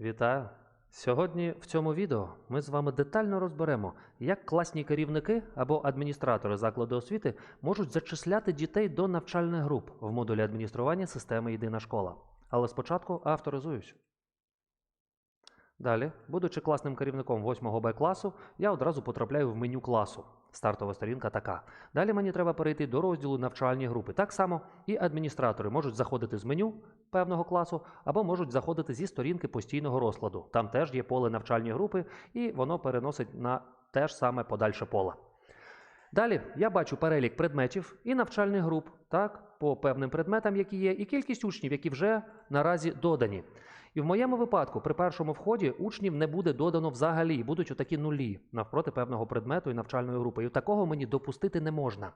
Вітаю! Сьогодні в цьому відео ми з вами детально розберемо, як класні керівники або адміністратори закладу освіти можуть зачисляти дітей до навчальних груп в модулі адміністрування системи Єдина школа. Але спочатку авторизуюсь. Далі, будучи класним керівником 8-го Б класу, я одразу потрапляю в меню класу. Стартова сторінка така. Далі мені треба перейти до розділу навчальні групи. Так само і адміністратори можуть заходити з меню певного класу або можуть заходити зі сторінки постійного розкладу. Там теж є поле навчальні групи, і воно переносить на те ж саме подальше поле. Далі я бачу перелік предметів і навчальних груп, так, по певним предметам, які є, і кількість учнів, які вже наразі додані. І в моєму випадку при першому вході учнів не буде додано взагалі, будуть отакі нулі навпроти певного предмету і навчальної групи. І такого мені допустити не можна.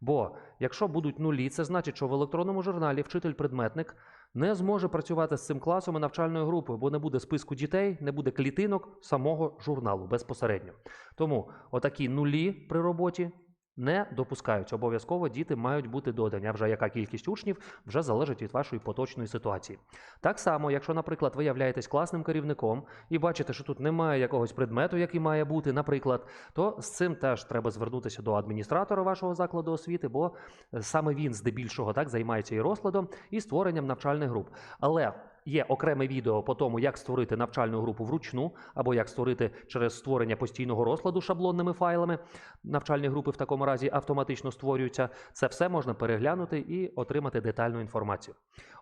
Бо якщо будуть нулі, це значить, що в електронному журналі вчитель-предметник не зможе працювати з цим класом і навчальною групою, бо не буде списку дітей, не буде клітинок самого журналу безпосередньо. Тому отакі нулі при роботі не допускаються. Обов'язково діти мають бути додані. А вже яка кількість учнів вже залежить від вашої поточної ситуації. Так само, якщо, наприклад, ви являєтесь класним керівником і бачите, що тут немає якогось предмету, який має бути, наприклад, то з цим теж треба звернутися до адміністратора вашого закладу освіти, бо е, саме він здебільшого так займається і розкладом, і створенням навчальних груп. Але Є окреме відео по тому, як створити навчальну групу вручну, або як створити через створення постійного розкладу шаблонними файлами. Навчальні групи в такому разі автоматично створюються. Це все можна переглянути і отримати детальну інформацію.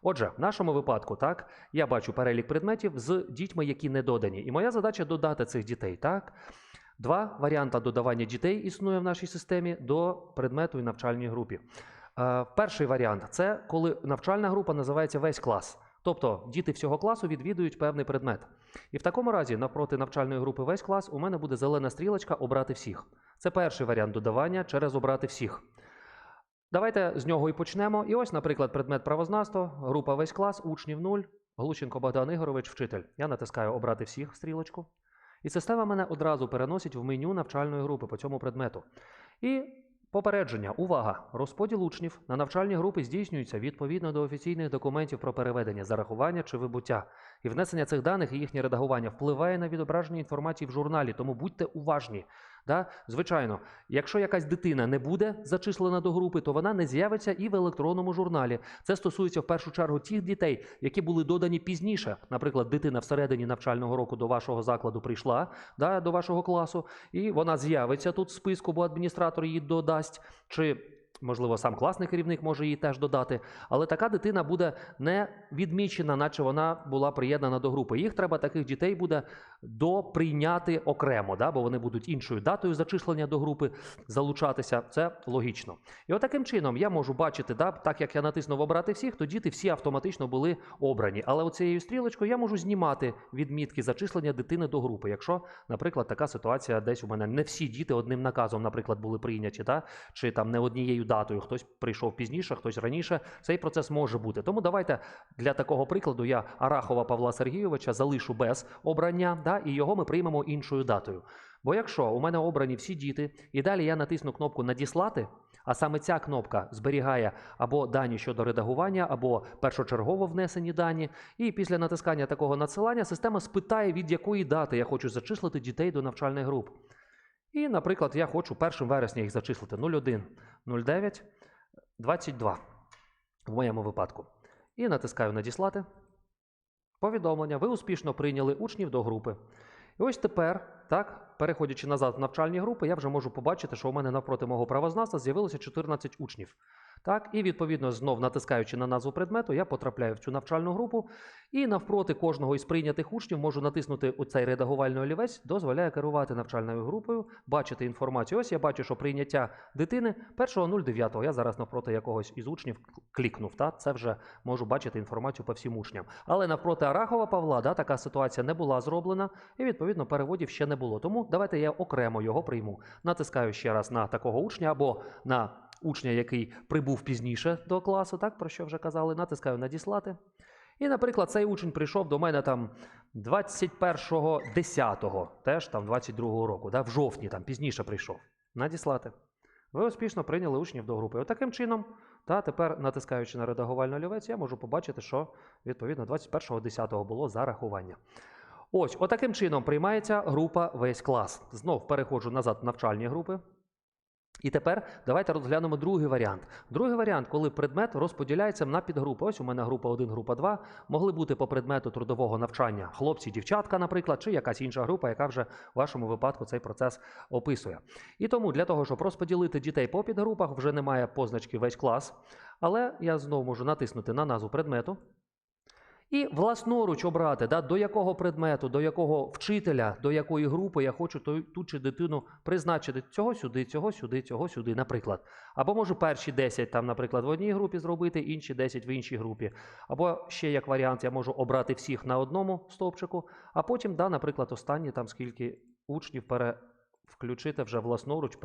Отже, в нашому випадку, так, я бачу перелік предметів з дітьми, які не додані. І моя задача додати цих дітей. так. Два варіанти додавання дітей існує в нашій системі до предмету і навчальній групі. Е, Перший варіант це коли навчальна група називається весь клас. Тобто діти всього класу відвідують певний предмет. І в такому разі, навпроти навчальної групи весь клас, у мене буде зелена стрілочка обрати всіх. Це перший варіант додавання через обрати всіх. Давайте з нього і почнемо. І ось, наприклад, предмет правознавство, група весь клас, учнів 0, Глущенко Богдан Ігорович, вчитель. Я натискаю обрати всіх стрілочку. І система мене одразу переносить в меню навчальної групи по цьому предмету. І Попередження, увага! Розподіл учнів на навчальні групи здійснюється відповідно до офіційних документів про переведення, зарахування чи вибуття. І внесення цих даних і їхнє редагування впливає на відображення інформації в журналі, тому будьте уважні. Да? Звичайно, якщо якась дитина не буде зачислена до групи, то вона не з'явиться і в електронному журналі. Це стосується в першу чергу тих дітей, які були додані пізніше. Наприклад, дитина всередині навчального року до вашого закладу прийшла, да, до вашого класу, і вона з'явиться тут в списку, бо адміністратор її додасть. Чи Можливо, сам класний керівник може її теж додати, але така дитина буде не відмічена, наче вона була приєднана до групи. Їх треба таких дітей буде доприйняти окремо, да? бо вони будуть іншою датою зачислення до групи залучатися. Це логічно. І от чином я можу бачити, да, так як я натиснув обрати всіх, то діти всі автоматично були обрані. Але оцією стрілочкою я можу знімати відмітки зачислення дитини до групи. Якщо, наприклад, така ситуація десь у мене не всі діти одним наказом, наприклад, були прийняті, да? чи там не однією датою, хтось прийшов пізніше, хтось раніше. Цей процес може бути. Тому давайте для такого прикладу я Арахова Павла Сергійовича залишу без обрання, да, і його ми приймемо іншою датою. Бо якщо у мене обрані всі діти, і далі я натисну кнопку Надіслати, а саме ця кнопка зберігає або дані щодо редагування, або першочергово внесені дані. І після натискання такого надсилання система спитає, від якої дати я хочу зачислити дітей до навчальних груп. І, наприклад, я хочу 1 вересня їх зачислити 01, 09, 22 в моєму випадку. І натискаю Надіслати. Повідомлення. Ви успішно прийняли учнів до групи. І ось тепер, так, переходячи назад в навчальні групи, я вже можу побачити, що у мене навпроти мого правознавства з'явилося 14 учнів. Так, і відповідно, знов натискаючи на назву предмету, я потрапляю в цю навчальну групу, і навпроти кожного із прийнятих учнів можу натиснути оцей редагувальний олівець, дозволяє керувати навчальною групою, бачити інформацію. Ось я бачу, що прийняття дитини 1.09. Я зараз навпроти якогось із учнів клікнув. Та це вже можу бачити інформацію по всім учням. Але навпроти Арахова Павла да, така ситуація не була зроблена, і відповідно переводів ще не було. Тому давайте я окремо його прийму. Натискаю ще раз на такого учня або на учня, який прибув пізніше до класу, так про що вже казали, натискаю надіслати. І, наприклад, цей учень прийшов до мене там 21.10, теж там 22-го року, да, в жовтні, там пізніше прийшов. Надіслати. Ви успішно прийняли учнів до групи. Отаким чином, та тепер, натискаючи на редагувальний олівець, я можу побачити, що відповідно 21.10 було зарахування. Ось, отаким чином приймається група весь клас. Знов переходжу назад в навчальні групи. І тепер давайте розглянемо другий варіант. Другий варіант, коли предмет розподіляється на підгрупи. Ось у мене група 1, група 2. Могли бути по предмету трудового навчання хлопці, дівчатка, наприклад, чи якась інша група, яка вже в вашому випадку цей процес описує. І тому для того, щоб розподілити дітей по підгрупах, вже немає позначки весь клас. Але я знову можу натиснути на назву предмету. І власноруч обрати, да, до якого предмету, до якого вчителя, до якої групи я хочу ту, чи дитину призначити цього сюди, цього сюди, цього сюди, наприклад. Або можу перші 10, там, наприклад, в одній групі зробити, інші 10 в іншій групі. Або ще як варіант, я можу обрати всіх на одному стовпчику, а потім, да, наприклад, останні там скільки учнів пере... включити вже власноруч,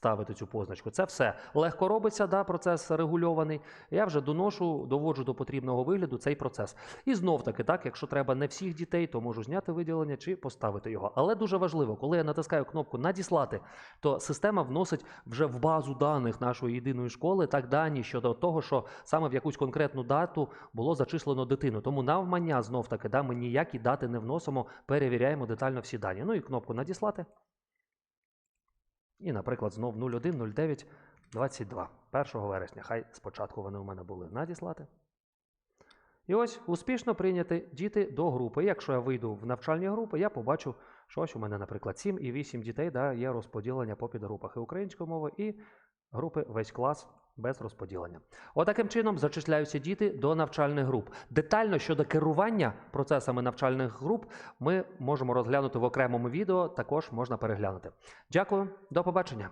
переставити цю позначку. Це все легко робиться, да, процес регульований. Я вже доношу, доводжу до потрібного вигляду цей процес. І знов таки, так, якщо треба не всіх дітей, то можу зняти виділення чи поставити його. Але дуже важливо, коли я натискаю кнопку Надіслати, то система вносить вже в базу даних нашої єдиної школи так дані щодо того, що саме в якусь конкретну дату було зачислено дитину. Тому навмання знов таки, да, ми ніякі дати не вносимо, перевіряємо детально всі дані. Ну і кнопку Надіслати. І, наприклад, знов 01, 09, 22. 1 вересня. Хай спочатку вони у мене були надіслати. І ось успішно прийняти діти до групи. Якщо я вийду в навчальні групи, я побачу, що ось у мене, наприклад, 7 і 8 дітей, да, є розподілення по підгрупах і української мови, і групи весь клас без розподілення. Отаким чином зачисляються діти до навчальних груп. Детально щодо керування процесами навчальних груп ми можемо розглянути в окремому відео, також можна переглянути. Дякую, до побачення.